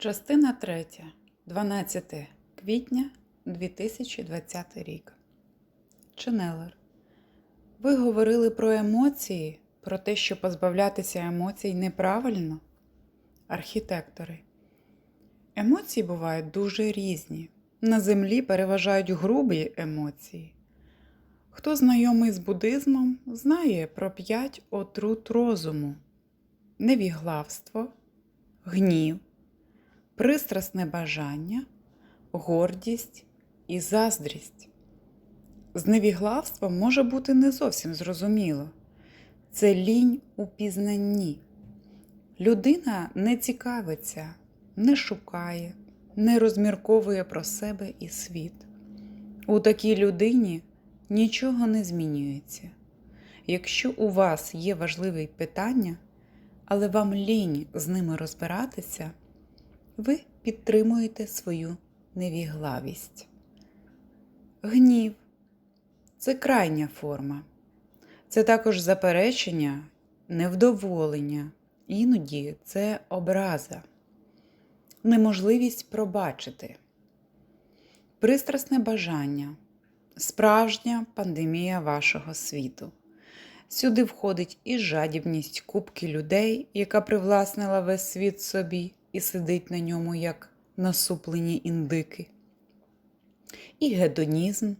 Частина 3. 12 квітня 2020 рік. Ченелер. Ви говорили про емоції, про те, що позбавлятися емоцій неправильно. Архітектори. Емоції бувають дуже різні. На землі переважають грубі емоції. Хто знайомий з буддизмом, знає про п'ять отрут розуму: невіглавство, гнів пристрасне бажання, гордість і заздрість. З невіглавством може бути не зовсім зрозуміло. Це лінь у пізнанні. Людина не цікавиться, не шукає, не розмірковує про себе і світ. У такій людині нічого не змінюється. Якщо у вас є важливі питання, але вам лінь з ними розбиратися, ви підтримуєте свою невіглавість. Гнів це крайня форма. Це також заперечення, невдоволення, іноді це образа, неможливість пробачити, пристрасне бажання, справжня пандемія вашого світу. Сюди входить і жадібність кубки людей, яка привласнила весь світ собі і сидить на ньому, як насуплені індики. І гедонізм,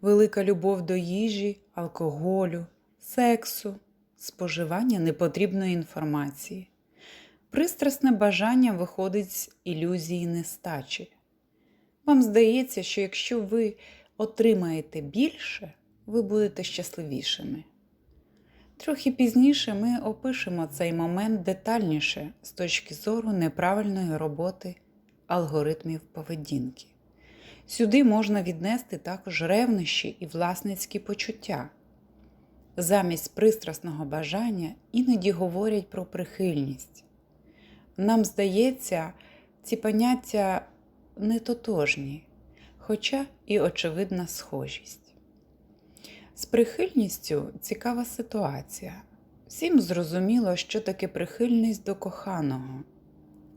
велика любов до їжі, алкоголю, сексу, споживання непотрібної інформації. Пристрасне бажання виходить з ілюзії нестачі. Вам здається, що якщо ви отримаєте більше, ви будете щасливішими. Трохи пізніше ми опишемо цей момент детальніше з точки зору неправильної роботи алгоритмів поведінки. Сюди можна віднести також ревнощі і власницькі почуття. Замість пристрасного бажання іноді говорять про прихильність. Нам здається, ці поняття не тотожні, хоча і очевидна схожість. З прихильністю цікава ситуація. Всім зрозуміло, що таке прихильність до коханого.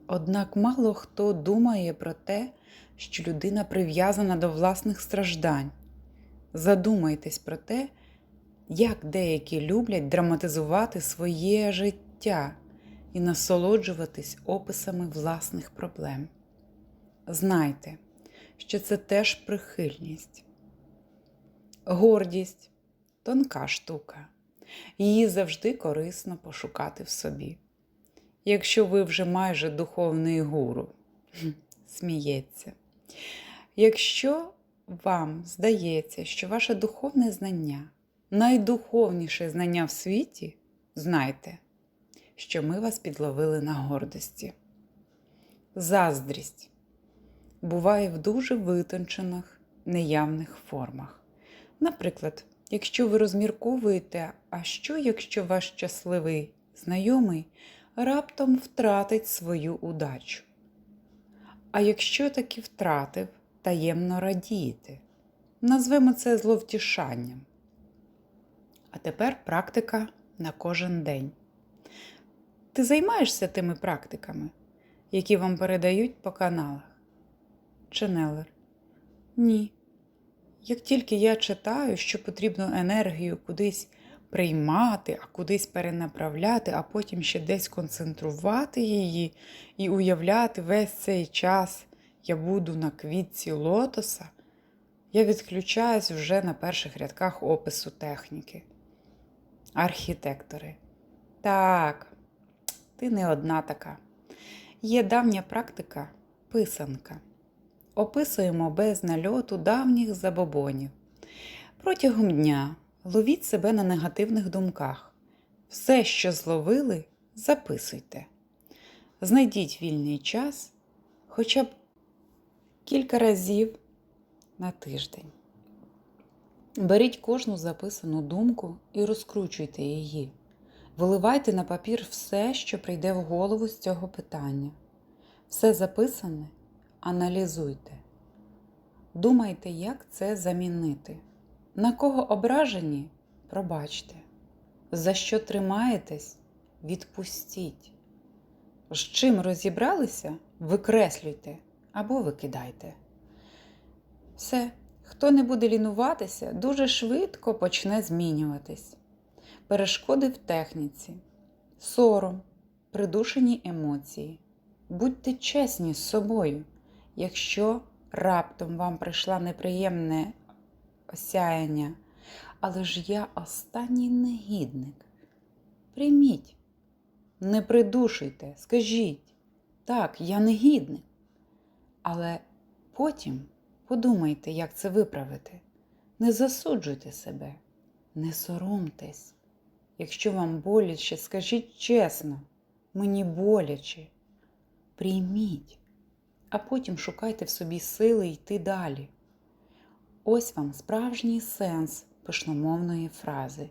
Однак мало хто думає про те, що людина прив'язана до власних страждань. Задумайтесь про те, як деякі люблять драматизувати своє життя і насолоджуватись описами власних проблем. Знайте, що це теж прихильність. Гордість тонка штука. Її завжди корисно пошукати в собі. Якщо ви вже майже духовний гуру, сміється. Якщо вам здається, що ваше духовне знання найдуховніше знання в світі, знайте, що ми вас підловили на гордості. Заздрість буває в дуже витончених, неявних формах. Наприклад, якщо ви розмірковуєте, а що, якщо ваш щасливий знайомий раптом втратить свою удачу? А якщо таки втратив, таємно радієте. Назвемо це зловтішанням. А тепер практика на кожен день. Ти займаєшся тими практиками, які вам передають по каналах? Ченелер? Ні. Як тільки я читаю, що потрібно енергію кудись приймати, а кудись перенаправляти, а потім ще десь концентрувати її і уявляти весь цей час я буду на квітці лотоса, я відключаюсь вже на перших рядках опису техніки. Архітектори. Так, ти не одна така. Є давня практика писанка описуємо без нальоту давніх забобонів. Протягом дня ловіть себе на негативних думках. Все, що зловили, записуйте. Знайдіть вільний час хоча б кілька разів на тиждень. Беріть кожну записану думку і розкручуйте її. Виливайте на папір все, що прийде в голову з цього питання. Все записане аналізуйте. Думайте, як це замінити. На кого ображені пробачте. За що тримаєтесь, відпустіть. З чим розібралися, викреслюйте або викидайте. Все, хто не буде лінуватися, дуже швидко почне змінюватись. Перешкоди в техніці, сором, придушені емоції. Будьте чесні з собою. Якщо раптом вам прийшла неприємне осяяння, але ж я останній негідник. Прийміть, не придушуйте, скажіть, так, я негідник. Але потім подумайте, як це виправити. Не засуджуйте себе, не соромтесь. Якщо вам боляче, скажіть чесно, мені боляче. Прийміть, а потім шукайте в собі сили йти далі. Ось вам справжній сенс пишномовної фрази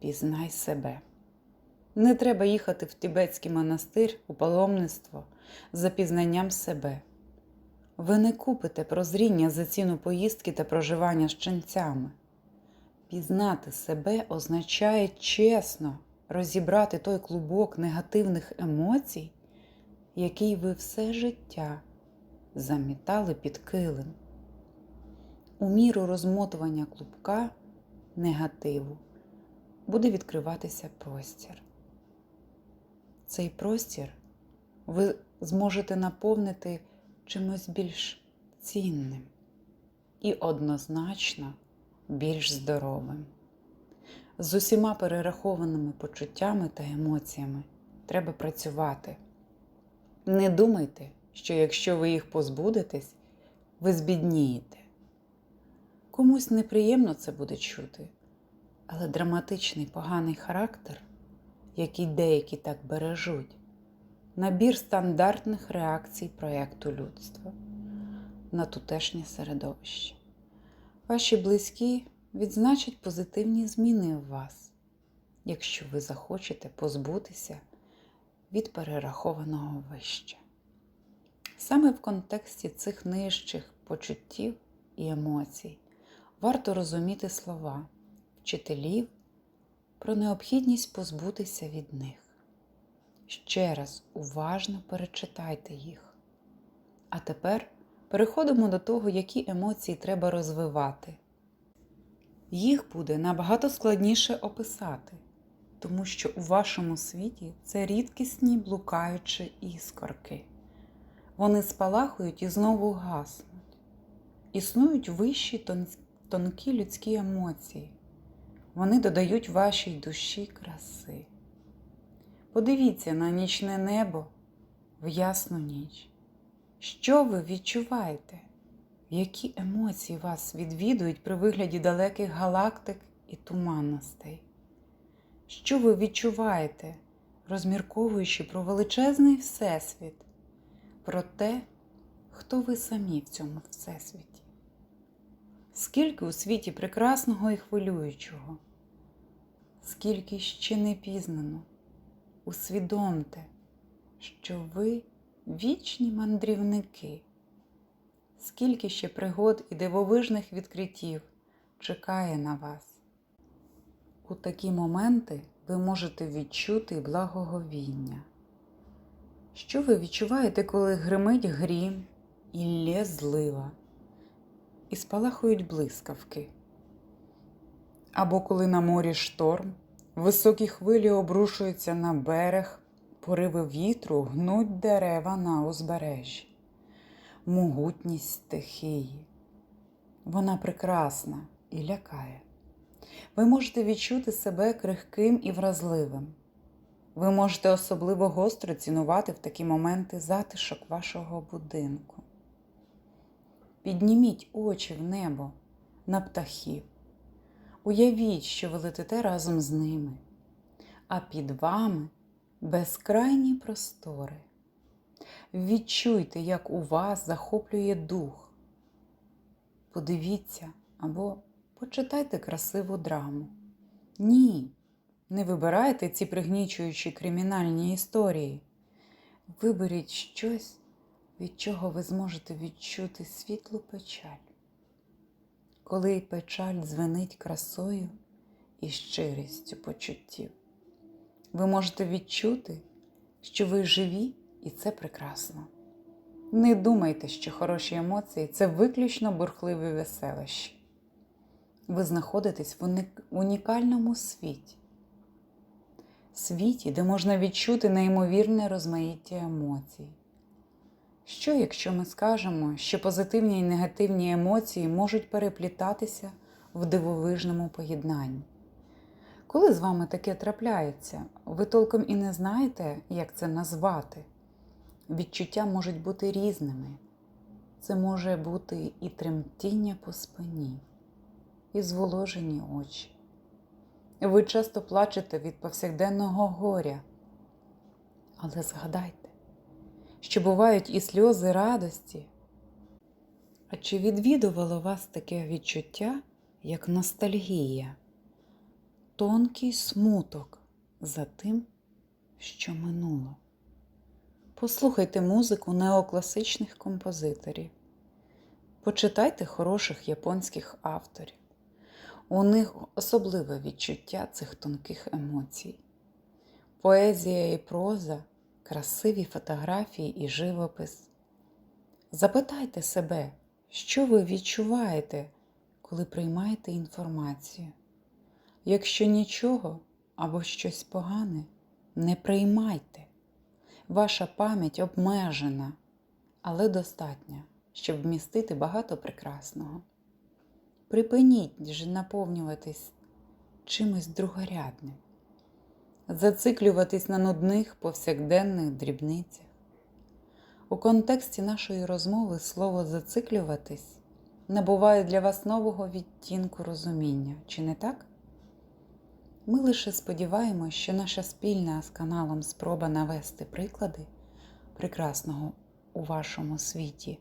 Пізнай себе. Не треба їхати в Тибетський монастир у паломництво за пізнанням себе. Ви не купите прозріння за ціну поїздки та проживання з ченцями. Пізнати себе означає чесно розібрати той клубок негативних емоцій, який ви все життя замітали під килим. У міру розмотування клубка негативу буде відкриватися простір. Цей простір ви зможете наповнити чимось більш цінним і однозначно більш здоровим. З усіма перерахованими почуттями та емоціями треба працювати. Не думайте, що якщо ви їх позбудетесь, ви збіднієте. Комусь неприємно це буде чути, але драматичний поганий характер, який деякі так бережуть, набір стандартних реакцій проєкту людства на тутешнє середовище. Ваші близькі відзначать позитивні зміни у вас, якщо ви захочете позбутися від перерахованого вище. Саме в контексті цих нижчих почуттів і емоцій варто розуміти слова вчителів про необхідність позбутися від них. Ще раз уважно перечитайте їх. А тепер переходимо до того, які емоції треба розвивати. Їх буде набагато складніше описати, тому що у вашому світі це рідкісні блукаючі іскорки. Вони спалахують і знову гаснуть. Існують вищі тонкі людські емоції. Вони додають вашій душі краси. Подивіться на нічне небо в ясну ніч. Що ви відчуваєте? Які емоції вас відвідують при вигляді далеких галактик і туманностей? Що ви відчуваєте, розмірковуючи про величезний всесвіт, про те, хто ви самі в цьому всесвіті? Скільки у світі прекрасного і хвилюючого, скільки ще не пізнано, усвідомте, що ви вічні мандрівники, скільки ще пригод і дивовижних відкриттів чекає на вас. У такі моменти ви можете відчути благоговіння. Що ви відчуваєте, коли гримить грім і лє злива, і спалахують блискавки? Або коли на морі шторм, високі хвилі обрушуються на берег, пориви вітру гнуть дерева на узбережжі, могутність стихії. Вона прекрасна і лякає. Ви можете відчути себе крихким і вразливим. Ви можете особливо гостро цінувати в такі моменти затишок вашого будинку. Підніміть очі в небо на птахів. Уявіть, що ви летите разом з ними, а під вами безкрайні простори. Відчуйте, як у вас захоплює дух. Подивіться або почитайте красиву драму. Ні, не вибирайте ці пригнічуючі кримінальні історії. Виберіть щось, від чого ви зможете відчути світлу печаль. Коли печаль дзвенить красою і щирістю почуттів, ви можете відчути, що ви живі, і це прекрасно. Не думайте, що хороші емоції це виключно бурхливі веселощі. Ви знаходитесь в унікальному світі. Світі, де можна відчути неймовірне розмаїття емоцій. Що, якщо ми скажемо, що позитивні і негативні емоції можуть переплітатися в дивовижному поєднанні? Коли з вами таке трапляється, ви толком і не знаєте, як це назвати. Відчуття можуть бути різними. Це може бути і тремтіння по спині, і зволожені очі. Ви часто плачете від повсякденного горя. Але згадайте, що бувають і сльози радості. А чи відвідувало вас таке відчуття, як ностальгія, тонкий смуток за тим, що минуло? Послухайте музику неокласичних композиторів, почитайте хороших японських авторів. У них особливе відчуття цих тонких емоцій. Поезія і проза, красиві фотографії і живопис. Запитайте себе, що ви відчуваєте, коли приймаєте інформацію. Якщо нічого або щось погане, не приймайте. Ваша пам'ять обмежена, але достатня, щоб вмістити багато прекрасного. Припиніть же наповнюватись чимось другорядним, зациклюватись на нудних повсякденних дрібницях. У контексті нашої розмови слово зациклюватись набуває для вас нового відтінку розуміння, чи не так? Ми лише сподіваємося, що наша спільна з каналом спроба навести приклади прекрасного у вашому світі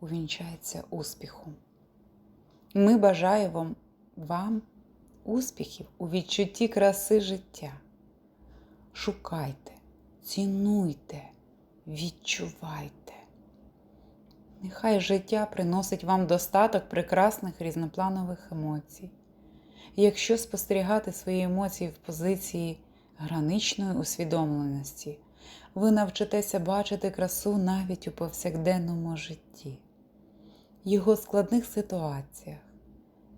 увінчається успіхом. Ми бажаємо вам успіхів у відчутті краси життя. Шукайте, цінуйте, відчувайте. Нехай життя приносить вам достаток прекрасних різнопланових емоцій. Якщо спостерігати свої емоції в позиції граничної усвідомленості, ви навчитеся бачити красу навіть у повсякденному житті, його складних ситуаціях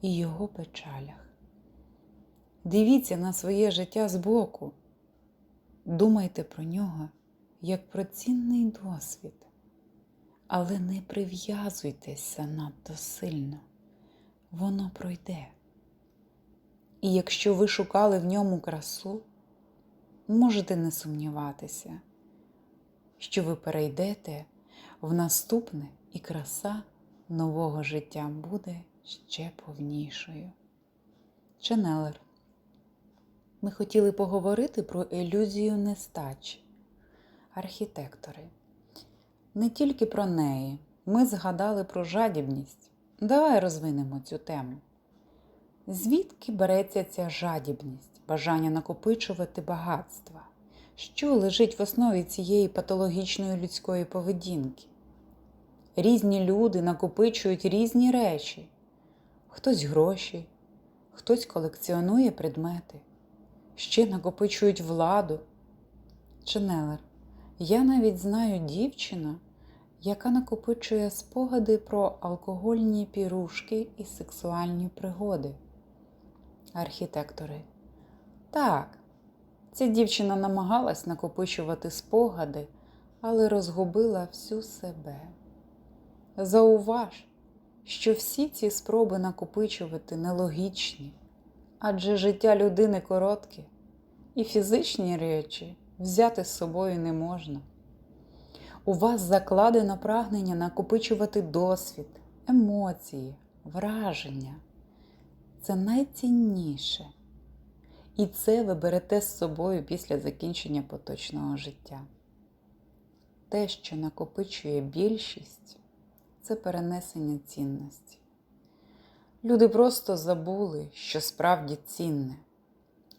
і його печалях. Дивіться на своє життя збоку, думайте про нього як про цінний досвід, але не прив'язуйтеся надто сильно, воно пройде. І якщо ви шукали в ньому красу, можете не сумніватися, що ви перейдете в наступне і краса нового життя буде ще повнішою. Ченелер. Ми хотіли поговорити про ілюзію нестачі, архітектори. Не тільки про неї. Ми згадали про жадібність. Давай розвинемо цю тему. Звідки береться ця жадібність, бажання накопичувати багатства? Що лежить в основі цієї патологічної людської поведінки? Різні люди накопичують різні речі. Хтось гроші, хтось колекціонує предмети, ще накопичують владу. Ченелер, я навіть знаю дівчину, яка накопичує спогади про алкогольні пірушки і сексуальні пригоди. Архітектори. Так, ця дівчина намагалась накопичувати спогади, але розгубила всю себе. Зауваж, що всі ці спроби накопичувати нелогічні, адже життя людини коротке, і фізичні речі взяти з собою не можна. У вас закладено прагнення накопичувати досвід, емоції, враження. Це найцінніше. І це ви берете з собою після закінчення поточного життя. Те, що накопичує більшість, це перенесення цінності. Люди просто забули, що справді цінне,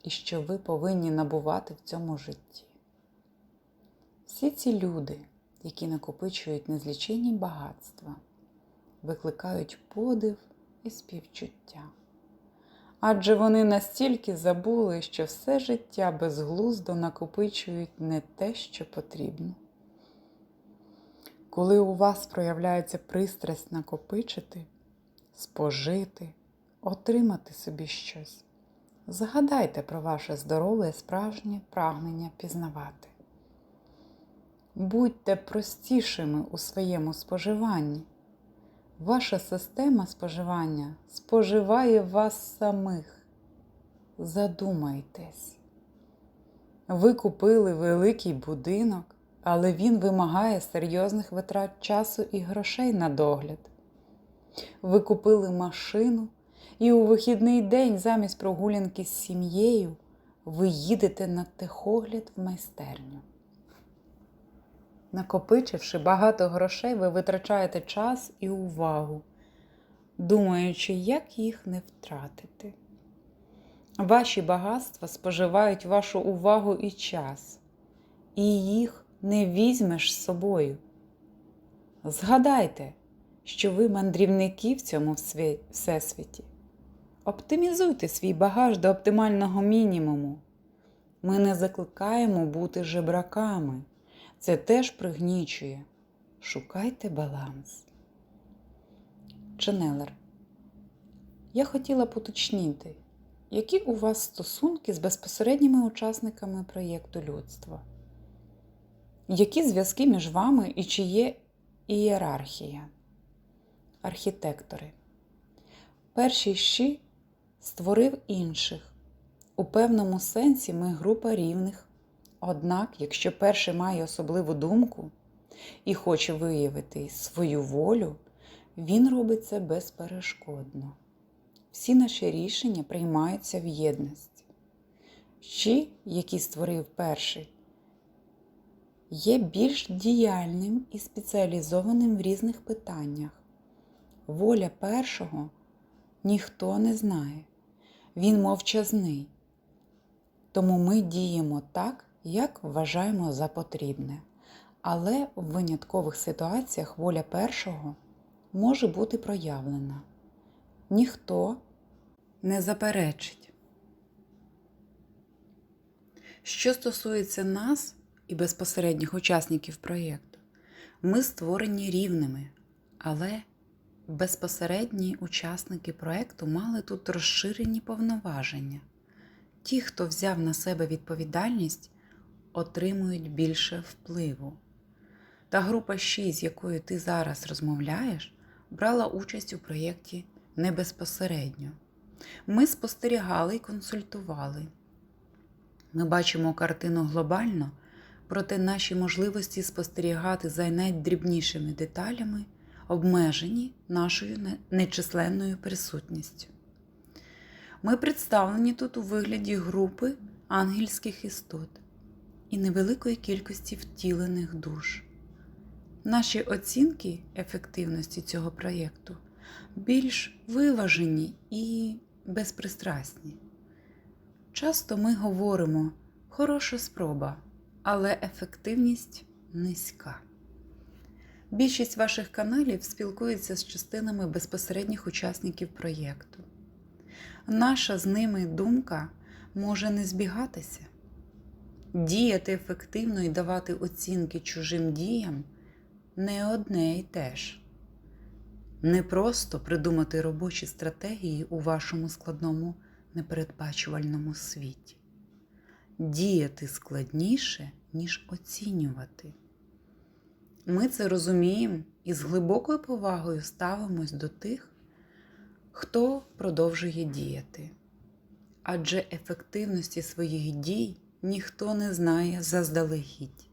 і що ви повинні набувати в цьому житті. Всі ці люди, які накопичують незліченні багатства, викликають подив і співчуття. Адже вони настільки забули, що все життя безглуздо накопичують не те, що потрібно. Коли у вас проявляється пристрасть накопичити, спожити, отримати собі щось, згадайте про ваше здорове справжнє прагнення пізнавати. Будьте простішими у своєму споживанні. Ваша система споживання споживає вас самих. Задумайтесь. Ви купили великий будинок, але він вимагає серйозних витрат часу і грошей на догляд. Ви купили машину, і у вихідний день замість прогулянки з сім'єю ви їдете на техогляд в майстерню. Накопичивши багато грошей, ви витрачаєте час і увагу, думаючи, як їх не втратити. Ваші багатства споживають вашу увагу і час, і їх не візьмеш з собою. Згадайте, що ви мандрівники в цьому всесвіті. Оптимізуйте свій багаж до оптимального мінімуму. Ми не закликаємо бути жебраками. Це теж пригнічує. Шукайте баланс. Ченелер. Я хотіла б уточнити, які у вас стосунки з безпосередніми учасниками проєкту людства? Які зв'язки між вами і чи є ієрархія? Архітектори. Перший щі створив інших. У певному сенсі ми група рівних. Однак, якщо перший має особливу думку і хоче виявити свою волю, він робить це безперешкодно. Всі наші рішення приймаються в єдності. Щі, який створив перший, є більш діяльним і спеціалізованим в різних питаннях. Воля першого ніхто не знає, він мовчазний. Тому ми діємо так, як вважаємо за потрібне. Але в виняткових ситуаціях воля першого може бути проявлена. Ніхто не заперечить. Що стосується нас і безпосередніх учасників проєкту, ми створені рівними, але безпосередні учасники проєкту мали тут розширені повноваження. Ті, хто взяв на себе відповідальність, отримують більше впливу. Та група 6, з якою ти зараз розмовляєш, брала участь у проєкті не безпосередньо. Ми спостерігали і консультували. Ми бачимо картину глобально, проте наші можливості спостерігати за найдрібнішими деталями обмежені нашою нечисленною присутністю. Ми представлені тут у вигляді групи ангельських істот і невеликої кількості втілених душ. Наші оцінки ефективності цього проєкту більш виважені і безпристрасні. Часто ми говоримо хороша спроба, але ефективність низька. Більшість ваших каналів спілкується з частинами безпосередніх учасників проєкту. Наша з ними думка може не збігатися. Діяти ефективно і давати оцінки чужим діям не одне і те ж. Не просто придумати робочі стратегії у вашому складному непередбачувальному світі. Діяти складніше, ніж оцінювати. Ми це розуміємо і з глибокою повагою ставимось до тих, хто продовжує діяти. Адже ефективності своїх дій ніхто не знає заздалегідь.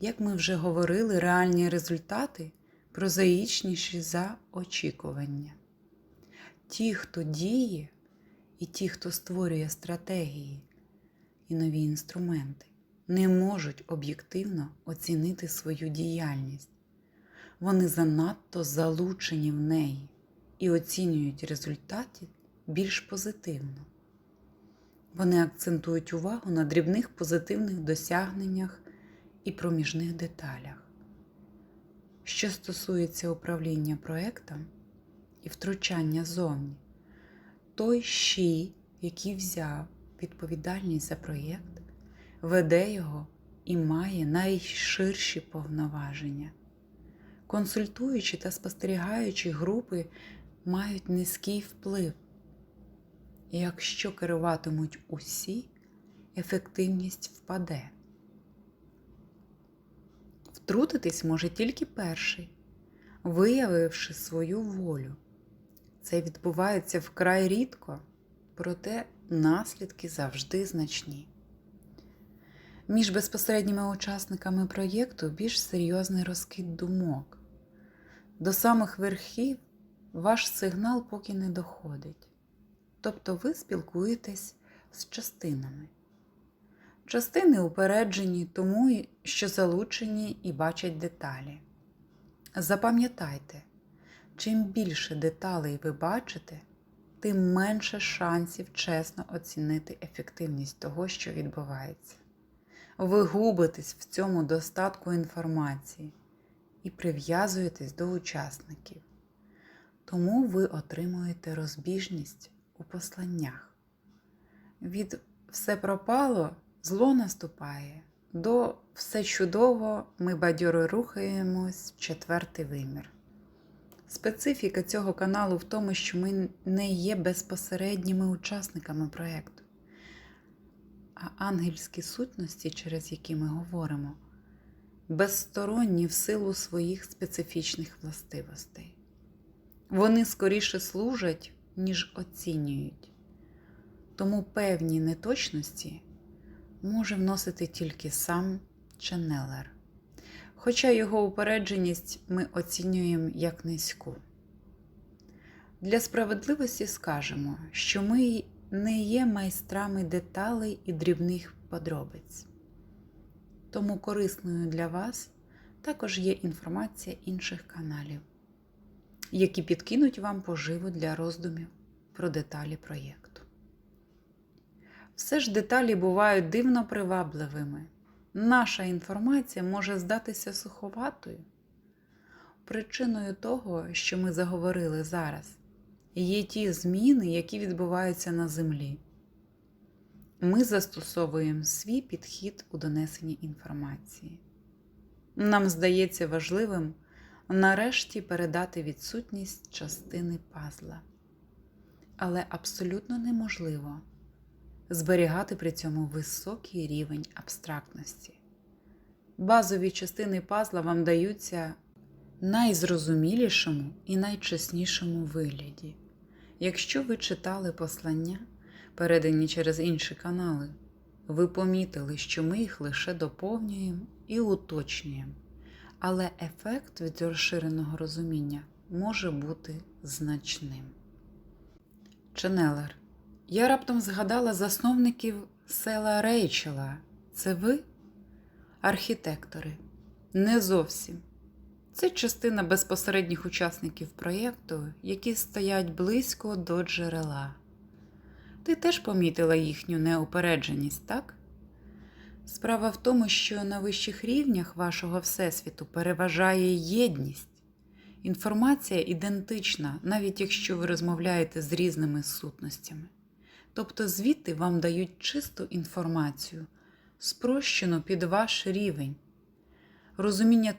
Як ми вже говорили, реальні результати прозаїчніші за очікування. Ті, хто діє, і ті, хто створює стратегії і нові інструменти, не можуть об'єктивно оцінити свою діяльність. Вони занадто залучені в неї і оцінюють результати більш позитивно. Вони акцентують увагу на дрібних позитивних досягненнях і проміжних деталях. Що стосується управління проектом і втручання зовні, той щі, який взяв відповідальність за проєкт, веде його і має найширші повноваження. Консультуючі та спостерігаючі групи мають низький вплив. Якщо керуватимуть усі, ефективність впаде. Втрутитись може тільки перший, виявивши свою волю. Це відбувається вкрай рідко, проте наслідки завжди значні. Між безпосередніми учасниками проєкту більш серйозний розкид думок. До самих верхів ваш сигнал поки не доходить. Тобто ви спілкуєтесь з частинами. Частини упереджені тому, що залучені і бачать деталі. Запам'ятайте, чим більше деталей ви бачите, тим менше шансів чесно оцінити ефективність того, що відбувається. Ви губитесь в цьому достатку інформації і прив'язуєтесь до учасників. Тому ви отримуєте розбіжність у посланнях. Від все пропало, зло наступає, до все чудово ми бадьоро рухаємось в четвертий вимір. Специфіка цього каналу в тому, що ми не є безпосередніми учасниками проєкту, а ангельські сутності, через які ми говоримо, безсторонні в силу своїх специфічних властивостей. Вони скоріше служать, ніж оцінюють, тому певні неточності може вносити тільки сам ченнелер хоча його упередженість ми оцінюємо як низьку. Для справедливості скажемо, що ми не є майстрами деталей і дрібних подробиць. Тому корисною для вас також є інформація інших каналів, які підкинуть вам поживу для роздумів про деталі проєкту. Все ж деталі бувають дивно привабливими наша інформація може здатися суховатою. Причиною того, що ми заговорили зараз, є ті зміни, які відбуваються на землі. Ми застосовуємо свій підхід у донесенні інформації. Нам здається важливим нарешті передати відсутність частини пазла. Але абсолютно неможливо зберігати при цьому високий рівень абстрактності. Базові частини пазла вам даються найзрозумілішому і найчеснішому вигляді. Якщо ви читали послання, передані через інші канали, ви помітили, що ми їх лише доповнюємо і уточнюємо, але ефект від розширеного розуміння може бути значним. Ченелер я раптом згадала засновників села Рейчела. Це ви? Архітектори. Не зовсім. Це частина безпосередніх учасників проєкту, які стоять близько до джерела. Ти теж помітила їхню неупередженість, так? Справа в тому, що на вищих рівнях вашого Всесвіту переважає єдність. Інформація ідентична, навіть якщо ви розмовляєте з різними сутностями. Тобто звідти вам дають чисту інформацію, спрощену під ваш рівень. Розуміння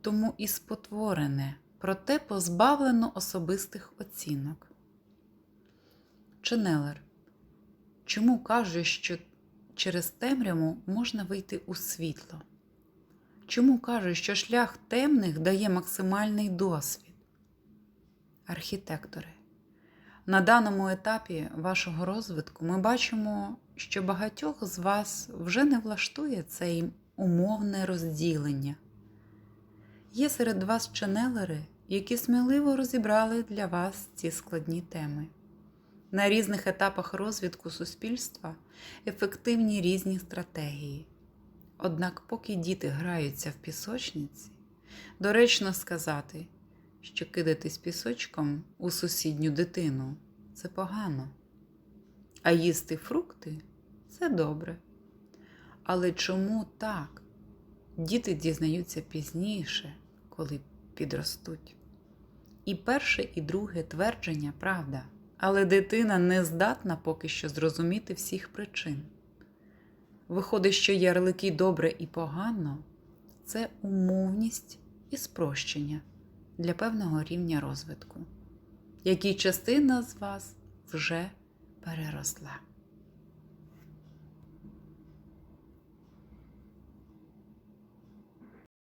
тому і спотворене, проте позбавлено особистих оцінок. Ченелер. Чому каже, що через темряву можна вийти у світло? Чому каже, що шлях темних дає максимальний досвід? Архітектори. На даному етапі вашого розвитку ми бачимо, що багатьох з вас вже не влаштує це умовне розділення. Є серед вас ченелери, які сміливо розібрали для вас ці складні теми. На різних етапах розвитку суспільства ефективні різні стратегії. Однак, поки діти граються в пісочниці, доречно сказати що кидатись пісочком у сусідню дитину це погано, а їсти фрукти це добре. Але чому так? Діти дізнаються пізніше, коли підростуть. І перше, і друге твердження правда, але дитина не здатна поки що зрозуміти всіх причин. Виходить, що ярлики добре і погано це умовність і спрощення для певного рівня розвитку, який частина з вас вже переросла.